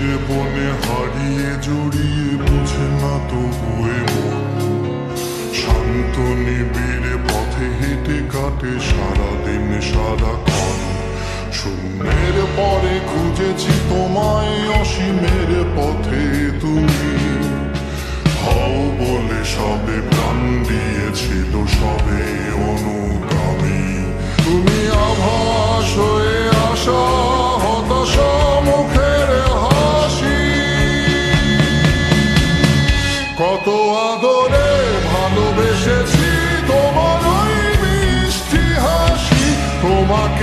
কত বনে হারিয়ে জড়িয়ে বুঝে না তবুয়ে মন শান্ত নিবিড়ে পথে হেঁটে কাটে সারাদিন শূন্যের পরে খুঁজেছি তোমায় অসীমের পথে তুমি। হও বলে সবে প্রাণ দিয়েছিল সবে অনুগামী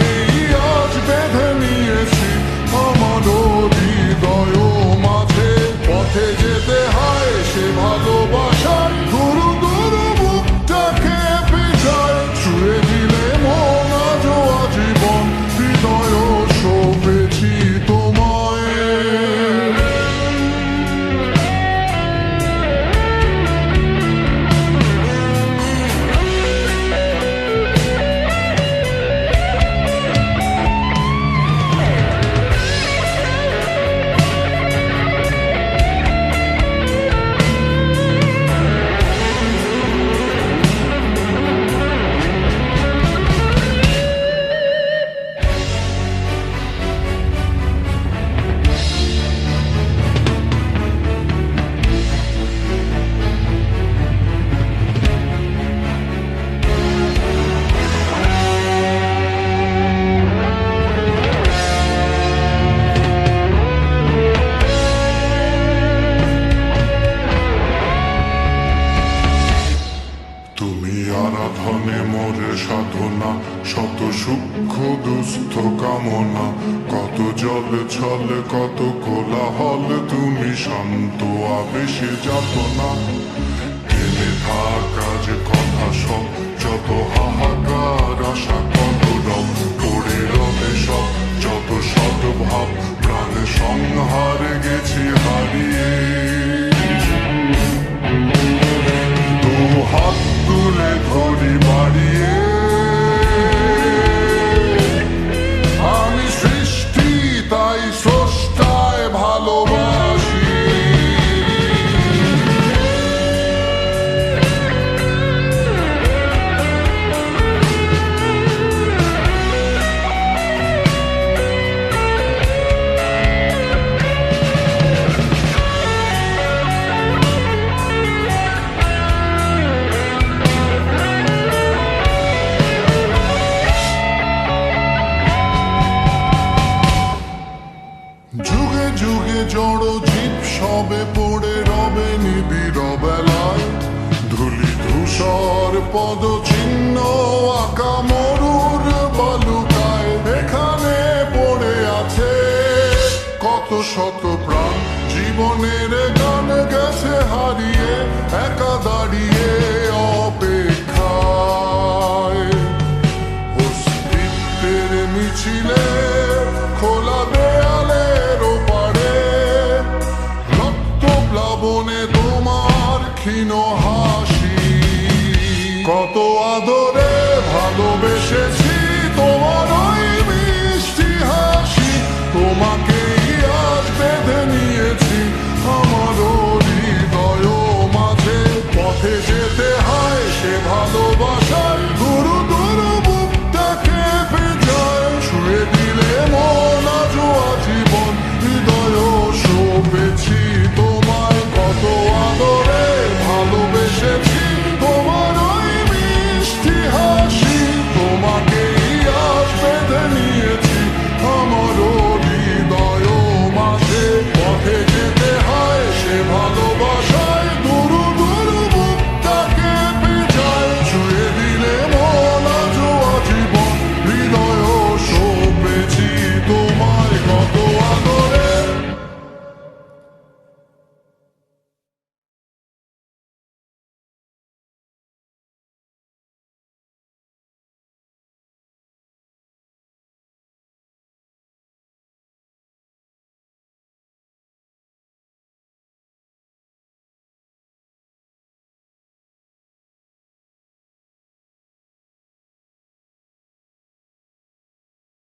you আরাধনে মোরে সাধনা, শত সূক্ষ্ম দুস্থ কামনা। কত জল ছল, কত কোলাহল, তুমি শান্ত আবেশে যাত না টেনে থাকা যে কথা সব, যত হাহাকার আশা কত রব, পড়ে রবে সব, যত শত ধূসর পদ চিহ্ন আঁকা মরুর বালুকায় এখানে পড়ে আছে। কত শত প্রাণ জীবনের গান গেছে হারিয়ে, একা দাঁড়িয়ে অপেক্ষায়। অস্তিত্বের মিছিলে খোলা ওপারে তোমার ক্ষীণ কত আদরে ভালোবেসেছি তোমার